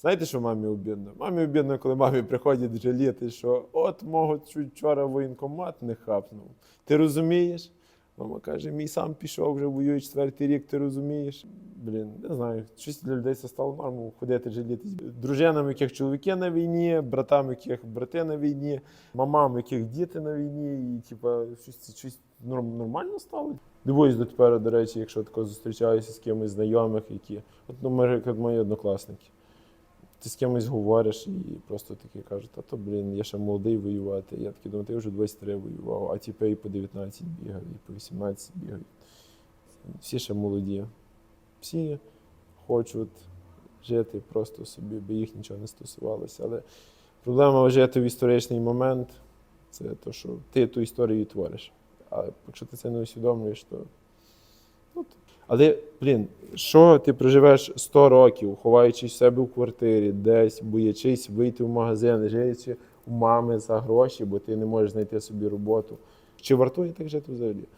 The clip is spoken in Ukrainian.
Знаєте, що мамі обідно? Мамі обідно, коли мамі приходять жаліти, що от мого чуть вчора воєнкомат не хапнув. Ти розумієш? Мама каже, мій сам пішов, вже воює четвертий рік, ти розумієш? Блін, не знаю, щось для людей це стало нормою ходити жалітись. Дружинам, яких чоловіки на війні, братам, яких брати на війні, мамам, яких діти на війні, і типа щось, це щось норм- нормально стало. Дивуюсь до тепер, до речі, якщо тако зустрічаюся з кимось знайомих, які, от, ну, от мої однокласники. Ти з кимось говориш і просто такі кажуть, а то, блін, я ще молодий воювати. Я такий думаю, ти вже 23 воював, а тіпи і по 19 бігають, і по 18 бігають. Всі ще молоді. Всі хочуть жити просто собі, бо їх нічого не стосувалося. Але проблема жити в історичний момент це те, що ти ту історію твориш. А якщо ти це не усвідомлюєш, то. Але, блін, що ти проживеш 100 років, ховаючись в себе в квартирі, десь, боячись вийти в магазин, жиючи у мами за гроші, бо ти не можеш знайти собі роботу. Чи вартує так жити взагалі?